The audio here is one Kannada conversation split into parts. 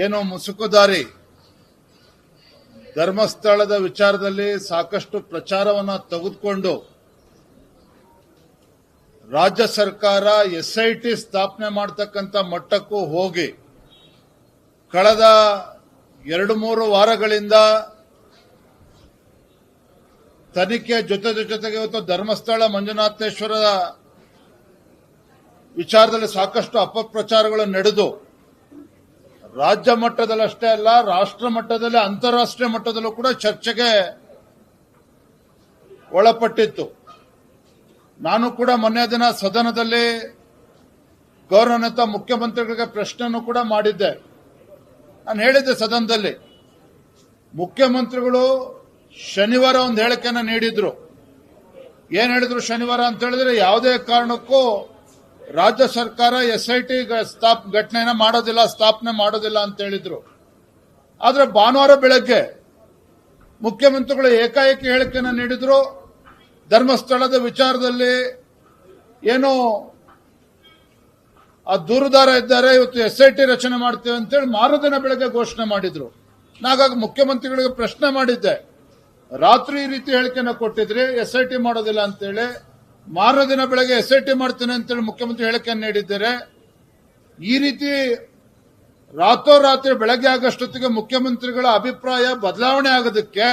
ಏನು ಮುಸುಕುದಾರಿ ಧರ್ಮಸ್ಥಳದ ವಿಚಾರದಲ್ಲಿ ಸಾಕಷ್ಟು ಪ್ರಚಾರವನ್ನ ತೆಗೆದುಕೊಂಡು ರಾಜ್ಯ ಸರ್ಕಾರ ಎಸ್ಐಟಿ ಸ್ಥಾಪನೆ ಮಾಡತಕ್ಕಂತ ಮಟ್ಟಕ್ಕೂ ಹೋಗಿ ಕಳೆದ ಎರಡು ಮೂರು ವಾರಗಳಿಂದ ತನಿಖೆ ಜೊತೆ ಜೊತೆಗೆ ಇವತ್ತು ಧರ್ಮಸ್ಥಳ ಮಂಜುನಾಥೇಶ್ವರ ವಿಚಾರದಲ್ಲಿ ಸಾಕಷ್ಟು ಅಪಪ್ರಚಾರಗಳು ನಡೆದು ರಾಜ್ಯ ಮಟ್ಟದಲ್ಲಷ್ಟೇ ಅಲ್ಲ, ರಾಷ್ಟ್ರ ಮಟ್ಟದಲ್ಲಿ, ಅಂತಾರಾಷ್ಟ್ರೀಯ ಮಟ್ಟದಲ್ಲೂ ಕೂಡ ಚರ್ಚೆಗೆ ಒಳಪಟ್ಟಿತ್ತು. ನಾನು ಕೂಡ ಮೊನ್ನೆ ದಿನ ಸದನದಲ್ಲಿ ಗೌರವಾನ್ವಿತ ಮುಖ್ಯಮಂತ್ರಿಗಳಿಗೆ ಪ್ರಶ್ನೆಯನ್ನು ಕೂಡ ಮಾಡಿದ್ದೆ. ನಾನು ಹೇಳಿದ್ದೆ ಸದನದಲ್ಲಿ. ಮುಖ್ಯಮಂತ್ರಿಗಳು ಶನಿವಾರ ಒಂದು ಹೇಳಿಕೆಯನ್ನು ನೀಡಿದ್ರು. ಏನ್ ಹೇಳಿದ್ರು ಶನಿವಾರ ಅಂತ ಹೇಳಿದ್ರೆ ಯಾವುದೇ ಕಾರಣಕ್ಕೂ ರಾಜ್ಯ ಸರ್ಕಾರ ಎಸ್ ಐ ಟಿ ಸ್ಥಾಪ್ ಘಟನೆನ ಮಾಡೋದಿಲ್ಲ ಸ್ಥಾಪನೆ ಮಾಡೋದಿಲ್ಲ ಅಂತ ಹೇಳಿದ್ರು. ಆದ್ರೆ ಭಾನುವಾರ ಬೆಳಗ್ಗೆ ಮುಖ್ಯಮಂತ್ರಿಗಳು ಏಕಾಏಕಿ ಹೇಳಿಕೆಯನ್ನು ನೀಡಿದ್ರು. ಧರ್ಮಸ್ಥಳದ ವಿಚಾರದಲ್ಲಿ ಏನು ಆ ದೂರುದಾರ ಇದ್ದಾರೆ, ಇವತ್ತು ಎಸ್ ಐ ಟಿ ರಚನೆ ಮಾಡ್ತೇವೆ ಅಂತೇಳಿ ಮಾರುದಿನ ಬೆಳಗ್ಗೆ ಘೋಷಣೆ ಮಾಡಿದ್ರು. ನಾಗಾಗಿ ಮುಖ್ಯಮಂತ್ರಿಗಳಿಗೆ ಪ್ರಶ್ನೆ ಮಾಡಿದ್ದೆ. ರಾತ್ರಿ ಈ ರೀತಿ ಹೇಳಿಕೆನ ಕೊಟ್ಟಿದ್ರಿ ಟಿ ಮಾಡೋದಿಲ್ಲ ಅಂತೇಳಿ. ಮಾರನೇ ದಿನ ಬೆಳಗ್ಗೆ ಎಸ್ಐಟಿ ಮಾಡ್ತೇನೆ ಅಂತೇಳಿ ಮುಖ್ಯಮಂತ್ರಿ ಹೇಳಿಕೆಯನ್ನು ನೀಡಿದ್ದಾರೆ. ಈ ರೀತಿ ರಾತ್ರೋರಾತ್ರಿ ಬೆಳಗ್ಗೆ ಆಗಷ್ಟೊತ್ತಿಗೆ ಮುಖ್ಯಮಂತ್ರಿಗಳ ಅಭಿಪ್ರಾಯ ಬದಲಾವಣೆ ಆಗೋದಕ್ಕೆ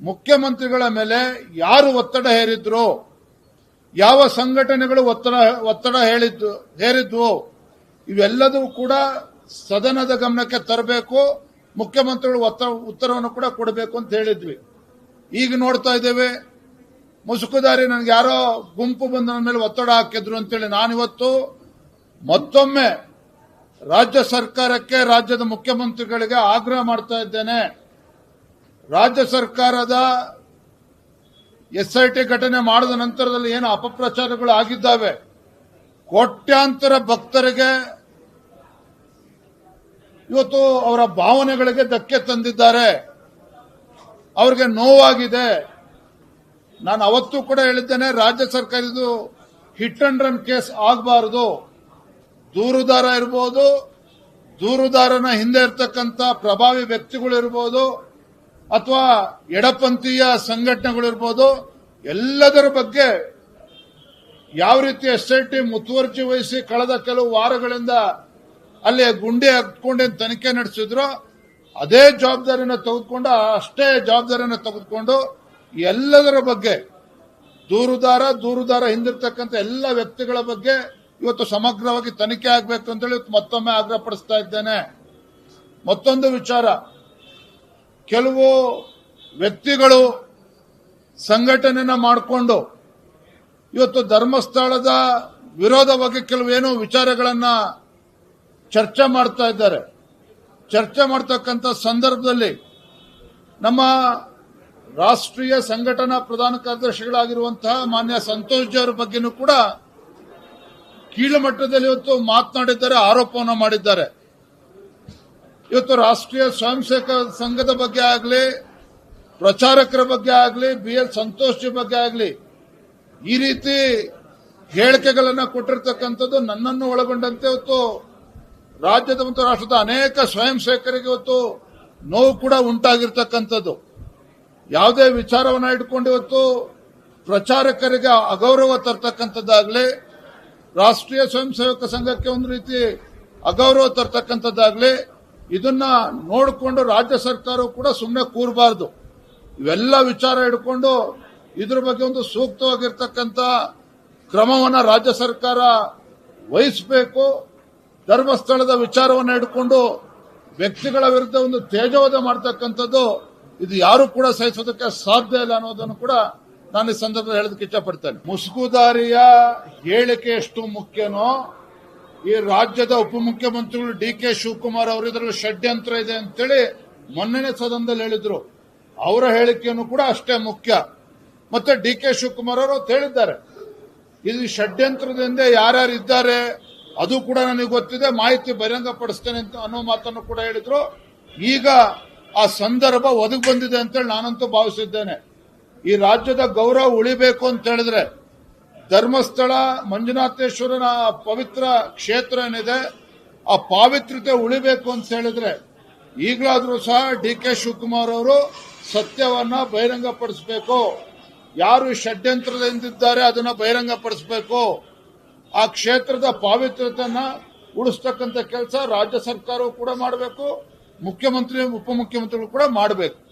ಮುಖ್ಯಮಂತ್ರಿಗಳ ಮೇಲೆ ಯಾರು ಒತ್ತಡ ಹೇರಿದ್ರು, ಯಾವ ಸಂಘಟನೆಗಳು ಒತ್ತಡ ಒತ್ತಡ ಹೇಳಿದ್ದು, ಹೇರಿದ್ವು, ಇವೆಲ್ಲದೂ ಕೂಡ ಸದನದ ಗಮನಕ್ಕೆ ತರಬೇಕು, ಮುಖ್ಯಮಂತ್ರಿಗಳು ಒತ್ತ, ಉತ್ತರವನ್ನು ಕೂಡ ಕೊಡಬೇಕು ಅಂತ ಹೇಳಿದ್ವಿ. ಈಗ ನೋಡ್ತಾ ಇದ್ದೇವೆ ಮುಸುಕುದಾರಿ ನನಗೆ ಯಾರೋ ಗುಂಪು ಬಂದ ನನ್ನ ಮೇಲೆ ಒತ್ತಡ ಹಾಕಿದ್ರು ಅಂತೇಳಿ ನಾನಿವತ್ತು ಮತ್ತೊಮ್ಮೆ ರಾಜ್ಯ ಸರ್ಕಾರಕ್ಕೆ, ರಾಜ್ಯದ ಮುಖ್ಯಮಂತ್ರಿಗಳಿಗೆ ಆಗ್ರಹ ಮಾಡ್ತಾ ಇದ್ದೇನೆ. ರಾಜ್ಯ ಸರ್ಕಾರದ ಎಸ್ಐಟಿ ಘಟನೆ ಮಾಡಿದ ನಂತರದಲ್ಲಿ ಏನು ಅಪಪ್ರಚಾರಗಳು ಆಗಿದ್ದಾವೆ? ಕೋಟ್ಯಾಂತರ ಭಕ್ತರಿಗೆ ಇವತ್ತು ಅವರ ಭಾವನೆಗಳಿಗೆ ಧಕ್ಕೆ ತಂದಿದ್ದಾರೆ. ಅವರಿಗೆ ನೋವಾಗಿದೆ. ನಾನು ಅವತ್ತು ಕೂಡ ಹೇಳಿದ್ದೇನೆ, ರಾಜ್ಯ ಸರ್ಕಾರ ಇದು ಹಿಟ್ ಅಂಡ್ ರನ್ ಕೇಸ್ ಆಗಬಾರದು. ದೂರುದಾರ ಇರ್ಬೋದು, ದೂರುದಾರನ ಹಿಂದೆ ಇರತಕ್ಕಂತ ಪ್ರಭಾವಿ ವ್ಯಕ್ತಿಗಳು ಇರ್ಬೋದು, ಅಥವಾ ಎಡಪಂಥೀಯ ಸಂಘಟನೆಗಳಿರ್ಬೋದು ಎಲ್ಲದರ ಬಗ್ಗೆ ಯಾವ ರೀತಿ ಎಸ್ಐಟಿ ಮುತುವರ್ಜಿ ವಹಿಸಿ ಕಳೆದ ಕೆಲವು ವಾರಗಳಿಂದ ಅಲ್ಲಿ ಗುಂಡಿ ಹಾಕೊಂಡು ತನಿಖೆ ನಡೆಸಿದ್ರು, ಅದೇ ಜವಾಬ್ದಾರಿನ ತೆಗೆದುಕೊಂಡು, ಅಷ್ಟೇ ಜವಾಬ್ದಾರಿನ ತೆಗೆದುಕೊಂಡು ಎಲ್ಲದರ ಬಗ್ಗೆ, ದೂರುದಾರ ದೂರುದಾರ ಹಿಂದಿರ್ತಕ್ಕಂಥ ಎಲ್ಲ ವ್ಯಕ್ತಿಗಳ ಬಗ್ಗೆ ಇವತ್ತು ಸಮಗ್ರವಾಗಿ ತನಿಖೆ ಆಗಬೇಕು ಅಂತೇಳಿ ಮತ್ತೊಮ್ಮೆ ಆಗ್ರಹ ಪಡಿಸ್ತಾ ಇದ್ದೇನೆ. ಮತ್ತೊಂದು ವಿಚಾರ, ಕೆಲವು ವ್ಯಕ್ತಿಗಳು ಸಂಘಟನೆನ ಮಾಡಿಕೊಂಡು ಇವತ್ತು ಧರ್ಮಸ್ಥಳದ ವಿರೋಧವಾಗಿ ಕೆಲವೇನೋ ವಿಚಾರಗಳನ್ನ ಚರ್ಚೆ ಮಾಡ್ತಾ ಇದ್ದಾರೆ. ಚರ್ಚೆ ಮಾಡ್ತಕ್ಕಂಥ ಸಂದರ್ಭದಲ್ಲಿ ನಮ್ಮ ರಾಷ್ಟ್ರೀಯ ಸಂಘಟನಾ ಪ್ರಧಾನ ಕಾರ್ಯದರ್ಶಿಗಳಾಗಿರುವಂತಹ ಮಾನ್ಯ ಸಂತೋಷ್ ಜಿ ಅವರ ಬಗ್ಗೆನೂ ಕೂಡ ಕೀಳುಮಟ್ಟದಲ್ಲಿ ಇವತ್ತು ಮಾತನಾಡಿದ್ದಾರೆ, ಆರೋಪವನ್ನು ಮಾಡಿದ್ದಾರೆ. ಇವತ್ತು ರಾಷ್ಟ್ರೀಯ ಸ್ವಯಂ ಸೇವಕ ಸಂಘದ ಬಗ್ಗೆ ಆಗಲಿ, ಪ್ರಚಾರಕರ ಬಗ್ಗೆ ಆಗಲಿ, ಬಿ ಎಲ್ ಸಂತೋಷ್ ಬಗ್ಗೆ ಆಗಲಿ, ಈ ರೀತಿ ಹೇಳಿಕೆಗಳನ್ನು ಕೊಟ್ಟಿರ್ತಕ್ಕಂಥದ್ದು ನನ್ನನ್ನು ಒಳಗೊಂಡಂತೆ ಇವತ್ತು ರಾಜ್ಯದ ಮತ್ತು ರಾಷ್ಟ್ರದ ಅನೇಕ ಸ್ವಯಂ ಸೇವಕರಿಗೆ ಇವತ್ತು ನೋವು ಕೂಡ ಉಂಟಾಗಿರ್ತಕ್ಕಂಥದ್ದು. ಯಾವುದೇ ವಿಚಾರವನ್ನ ಇಟ್ಕೊಂಡು ಇವತ್ತು ಪ್ರಚಾರಕರಿಗೆ ಅಗೌರವ ತರ್ತಕ್ಕಂಥದ್ದಾಗಲಿ, ರಾಷ್ಟ್ರೀಯ ಸ್ವಯಂ ಸೇವಕ ಸಂಘಕ್ಕೆ ಒಂದು ರೀತಿ ಅಗೌರವ ತರ್ತಕ್ಕಂಥದ್ದಾಗಲಿ, ಇದನ್ನ ನೋಡಿಕೊಂಡು ರಾಜ್ಯ ಸರ್ಕಾರವು ಕೂಡ ಸುಮ್ಮನೆ ಕೂರಬಾರದು. ಇವೆಲ್ಲ ವಿಚಾರ ಹಿಡ್ಕೊಂಡು ಇದ್ರ ಬಗ್ಗೆ ಒಂದು ಸೂಕ್ತವಾಗಿರ್ತಕ್ಕಂಥ ಕ್ರಮವನ್ನ ರಾಜ್ಯ ಸರ್ಕಾರ ವಹಿಸಬೇಕು. ಧರ್ಮಸ್ಥಳದ ವಿಚಾರವನ್ನು ಹಿಡ್ಕೊಂಡು ವ್ಯಕ್ತಿಗಳ ವಿರುದ್ಧ ಒಂದು ತೇಜವಾದ ಮಾಡ್ತಕ್ಕಂಥದ್ದು ಇದು ಯಾರು ಕೂಡ ಸಹಿಸೋದಕ್ಕೆ ಸಾಧ್ಯ ಇಲ್ಲ ಅನ್ನೋದನ್ನು ಕೂಡ ನಾನು ಈ ಸಂದರ್ಭದಲ್ಲಿ ಹೇಳೋದಕ್ಕೆ ಇಷ್ಟಪಡ್ತೇನೆ. ಮುಸುಗುದಾರಿಯ ಹೇಳಿಕೆ ಎಷ್ಟು ಮುಖ್ಯನೋ, ಈ ರಾಜ್ಯದ ಉಪಮುಖ್ಯಮಂತ್ರಿಗಳು ಡಿ ಕೆ ಶಿವಕುಮಾರ್ ಅವರು ಇದರಲ್ಲಿ ಷಡ್ಯಂತ್ರ ಇದೆ ಅಂತೇಳಿ ಮೊನ್ನೆನೇ ಸದನದಲ್ಲಿ ಹೇಳಿದ್ರು. ಅವರ ಹೇಳಿಕೆಯನ್ನು ಕೂಡ ಅಷ್ಟೇ ಮುಖ್ಯ. ಮತ್ತೆ ಡಿ ಕೆ ಶಿವಕುಮಾರ್ ಅವರು ಹೇಳಿದ್ದಾರೆ. ಇದು ಷಡ್ಯಂತ್ರದಿಂದ ಯಾರ್ಯಾರು ಇದ್ದಾರೆ, ಅದು ಕೂಡ ನನಗೆ ಗೊತ್ತಿದೆ, ಮಾಹಿತಿ ಬಹಿರಂಗಪಡಿಸ್ತೇನೆ ಅಂತ ಅನ್ನೋ ಮಾತನ್ನು ಕೂಡ ಹೇಳಿದ್ರು. ಈಗ ಆ ಸಂದರ್ಭ ಒದಗಿ ಬಂದಿದೆ ಅಂತೇಳಿ ನಾನಂತೂ ಭಾವಿಸಿದ್ದೇನೆ. ಈ ರಾಜ್ಯದ ಗೌರವ ಉಳಿಬೇಕು ಅಂತ ಹೇಳಿದ್ರೆ ಧರ್ಮಸ್ಥಳ ಮಂಜುನಾಥೇಶ್ವರನ ಪವಿತ್ರ ಕ್ಷೇತ್ರ ಏನಿದೆ, ಆ ಪಾವಿತ್ರ್ಯತೆ ಉಳಿಬೇಕು ಅಂತ ಹೇಳಿದ್ರೆ ಈಗಲಾದ್ರೂ ಸಹ ಡಿ ಕೆ ಶಿವಕುಮಾರ್ ಅವರು ಸತ್ಯವನ್ನ ಬಹಿರಂಗಪಡಿಸಬೇಕು. ಯಾರು ಷಡ್ಯಂತ್ರದಿಂದಿದ್ದಾರೆ ಅದನ್ನ ಬಹಿರಂಗಪಡಿಸಬೇಕು. ಆ ಕ್ಷೇತ್ರದ ಪಾವಿತ್ರ್ಯತೆಯನ್ನ ಉಳಿಸ್ತಕ್ಕಂಥ ಕೆಲಸ ರಾಜ್ಯ ಸರ್ಕಾರವು ಕೂಡ ಮಾಡಬೇಕು. ಮುಖ್ಯಮಂತ್ರಿ ಉಪಮುಖ್ಯಮಂತ್ರಿಗಳು ಕೂಡ ಮಾಡಬೇಕು.